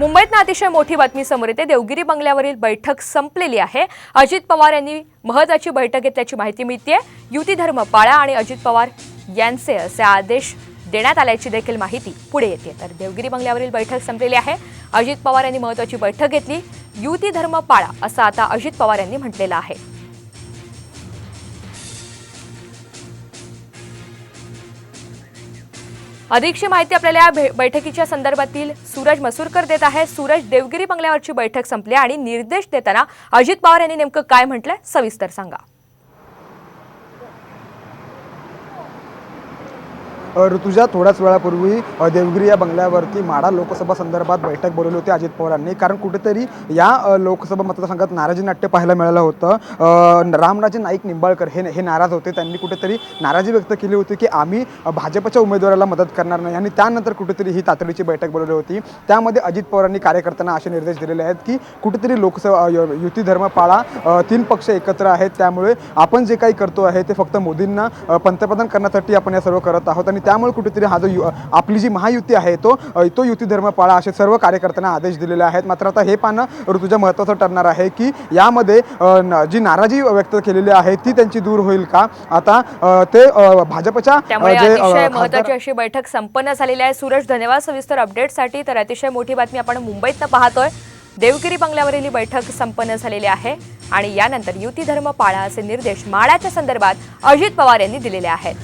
मुंबईतनं अतिशय मोठी बातमी समोर येते. देवगिरी बंगल्यावरील बैठक संपलेली आहे. अजित पवार यांनी महत्वाची बैठक घेतल्याची माहिती मिळते युती धर्म पाळा आणि अजित पवार यांचे असे आदेश देण्यात आल्याची देखील माहिती पुढे येते. तर देवगिरी बंगल्यावरील बैठक संपलेली आहे. अजित पवार यांनी महत्वाची बैठक घेतली. युती धर्म पाळा असं आता अजित पवार यांनी म्हटलेलं आहे. अधिकची माहिती आपल्याला या बैठकीच्या संदर्भातील सूरज मसूरकर देत आहे. सूरज देवगिरी बंगल्यावरची बैठक संपली आणि निर्देश देताना अजित पवार यांनी नेमकं काय म्हटलंय? सविस्तर सांगा. ऋतुजा थोड्याच वेळापूर्वी देवगिरी या बंगल्यावरती माडा लोकसभा संदर्भात बैठक बोलवली होती अजित पवारांनी. कारण कुठेतरी या लोकसभा मतदारसंघात नाराजी नाट्य पाहायला मिळालं होतं. रामराजे नाईक निंबाळकर हे हे नाराज होते. त्यांनी कुठेतरी नाराजी व्यक्त केली होती की आम्ही भाजपच्या उमेदवाराला मदत करणार नाही. आणि त्यानंतर कुठेतरी ही तातडीची बैठक बोलवली होती. त्यामध्ये अजित पवारांनी कार्यकर्त्यांना असे निर्देश दिलेले आहेत की कुठेतरी लोकसभा युती धर्म पाळा. तीन पक्ष एकत्र आहेत. त्यामुळे आपण जे काही करतो आहे ते फक्त मोदींना पंतप्रधान करण्यासाठी आपण या सर्व करत आहोत. आणि त्यामुळे कुठेतरी हा जो यु- आपली जी महायुती आहे तो तो युती धर्म पाळा असे सर्व कार्यकर्त्यांना आदेश दिलेले आहेत. मात्र आता हे पाहणं ऋतुजा महत्त्वाचं ठरणार आहे की यामध्ये जी नाराजी व्यक्त केलेली आहे ती त्यांची दूर होईल का? आता ते भाजपच्या अतिशय महत्वाची अशी बैठक संपन्न झालेली आहे. सूरज धन्यवाद सविस्तर अपडेटसाठी तर अतिशय मोठी बातमी आपण मुंबईतनं पाहतोय. देवगिरी बंगल्यावरील ही बैठक संपन्न झालेली आहे. आणि यानंतर युती धर्म पाळा असे निर्देश माळ्याच्या संदर्भात अजित पवार यांनी दिलेले आहेत.